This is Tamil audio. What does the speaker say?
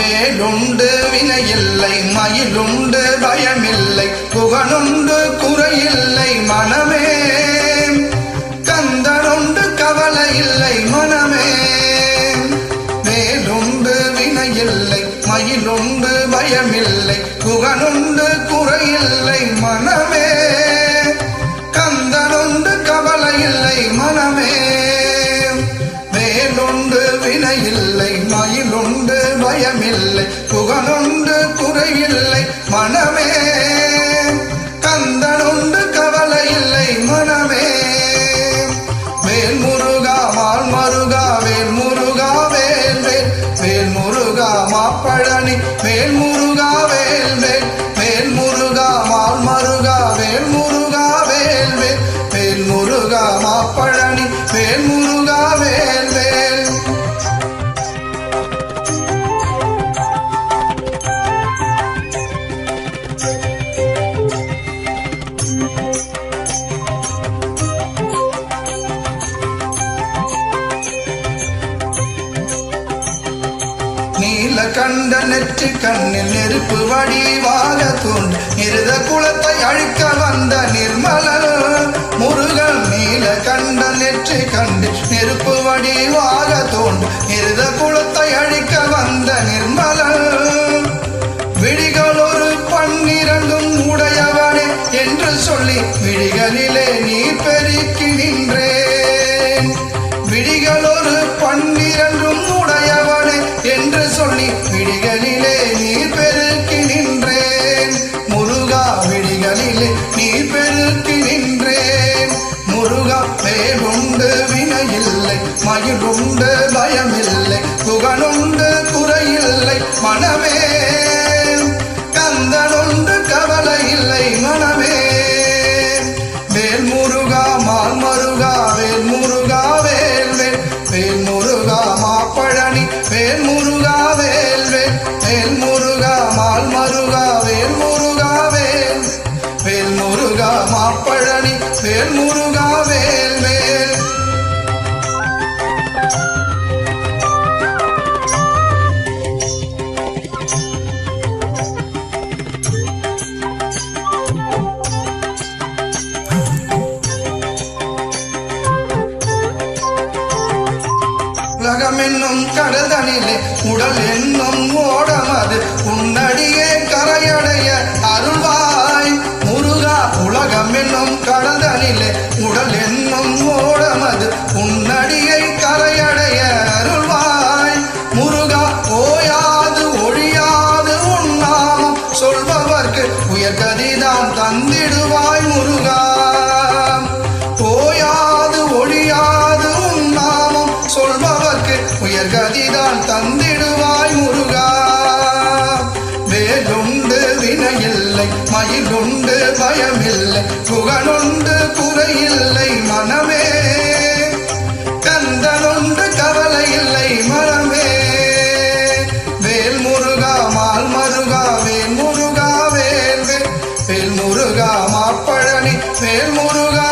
வேலுண்டு வினையில்லை மயிலுண்டு பயமில்லை புகழுண்டு குறையில்லை மனமே. கந்தனுண்டு கவலை இல்லை மனமே. வேலுண்டு வினையில்லை மயிலுண்டு பயமில்லை புகழுண்டு குறையில்லை மனமே. கந்தனுண்டு கவலை இல்லை மனமே. வேலுண்டு வினையில்லை மயிலுண்டு பயமில்லை புகனுண்டு குறையில்லை மனமே. கந்தனுண்டு கவலை இல்லை மனமே. வேல் முருகா மால் மருகா வேல் முருகா வேல் வேல் வேல் முருகா மாப்பழனி வேல் முருகா வேல் வேல் வேல் முருகா மால் மருகா வேல் முருகா வேல் வேல் வேல் முருகா மாப்பழனி வேல் முருகா வேல் கண்ட நெற்றி கண்ணில் நெருப்பு வடிவாக தூண்டு இருத குலத்தை அழிக்க வந்த நிர்மலன் முருகன் நீல கண்ட நெற்றி கண்டு நெருப்பு வடிவாக தூண்டு இருத குலத்தை அழிக்க வந்த நிர்மலன் விழிகள் ஒரு பன்னிரண்டும் உடையவனே என்று சொல்லி விழிகளிலே நீ பெருக்கி நின்றே. வினையில்லை பயமில்லை புகனுண்டு குறையில்லை மனமே. கந்தனுண்டு கவலை இல்லை மனமே. வேல் முருகா மால் மருகா வேல் முருகா வேல் வேல் வேல் முருகா மாப்பழனி வேல் முருகா வேல் வேல் வேல் முருகா மால் மருகா வேல். முருகா வேல் வேல் முருகா மாப்பழனி வேல் முருகா வேல் வேல் உலகம் என்னும் கடல் தனிலே உடல் என்னும் ஓடமது. உன்னடியே கரையடைய அருள்வாய். முருகா உலகம் என்னும் கடல் தனிலே உடல் என்னும் ஓடமது. உன்னடியை கரையடைய அருள்வாய். முருகா ஓயாது ஒழியாது உன்னாமம் சொல்பவர்க்கு உயர்கதிதான் தந்திடுவாய் முருகா. உயர்கதிதான் தந்திடுவாய் முருகா. வேலுண்டு வினையில்லை மயிலுண்டு பயமில்லை புகழுண்டு குறையில்லை மனமே. கந்தனுண்டு கவலை இல்லை மனமே. வேல் முருகா மால் மருகா வேல் முருகா வேல் வேல் வேல் முருகா மாப்பழனி வேல் முருகா